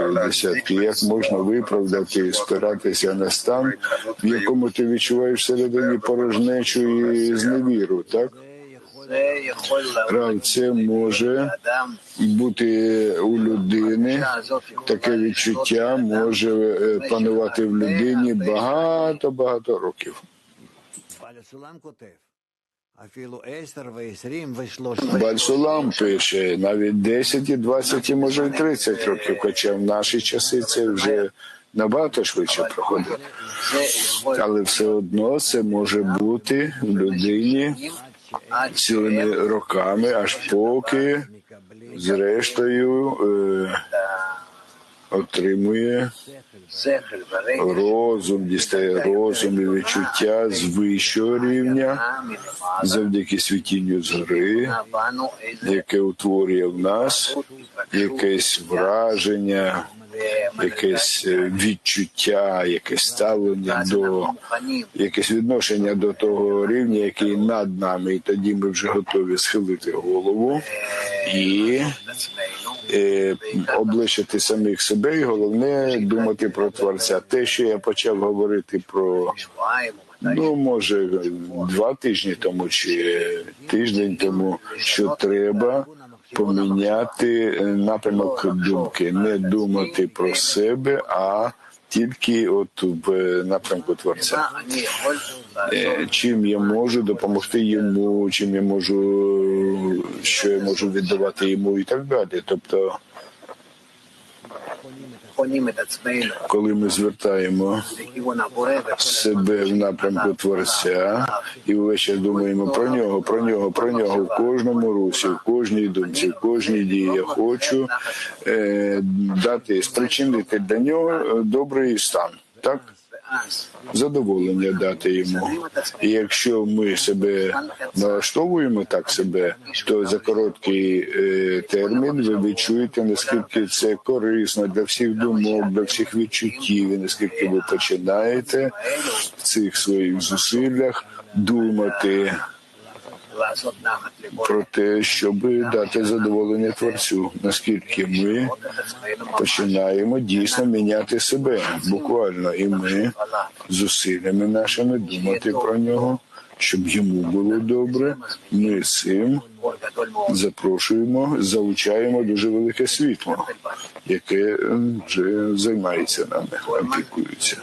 десятки. Як можна виправдати і спиратися на стан, в якому ти відчуваєш всередині порожнечу і зневіру, так? це може бути у людини. Таке відчуття може е, панувати в людині багато багато років. Бальсулам пише навіть 10 і 20, і може й 30 років, хоча в наші часи це вже набагато швидше проходить. Але все одно це може бути в людині цілими роками, аж поки зрештою. Е- отримує розум, дістає розум і відчуття з вищого рівня завдяки світінню згори, яке утворює в нас якесь враження. Якесь відчуття, якесь ставлення до якесь відношення до того рівня, який над нами, і тоді ми вже готові схилити голову і Е, облишити самих себе, і головне думати про творця. Те, що я почав говорити про ну, може два тижні тому чи тиждень тому, що треба. Поміняти е, напрямок думки, не думати про себе, а тільки от в напрямку творця. Е, чим я можу допомогти йому, чим я можу, що я можу віддавати йому, і так далі. Тобто коли ми звертаємо себе в напрямку Творця і ввечері думаємо про нього, про нього, про нього в кожному русі, в кожній думці, в кожній дії. Я хочу е, дати спричинити для нього е, добрий стан, так задоволення дати йому. І якщо ми себе налаштовуємо так себе, то за короткий е, термін ви відчуєте, наскільки це корисно для всіх думок, для всіх відчуттів, і наскільки ви починаєте в цих своїх зусиллях думати про те, щоб дати задоволення творцю, наскільки ми починаємо дійсно міняти себе буквально, і ми зусиллями нашими думати про нього. Щоб йому було добре, ми цим запрошуємо, залучаємо дуже велике світло, яке ем, вже займається нами, опікується.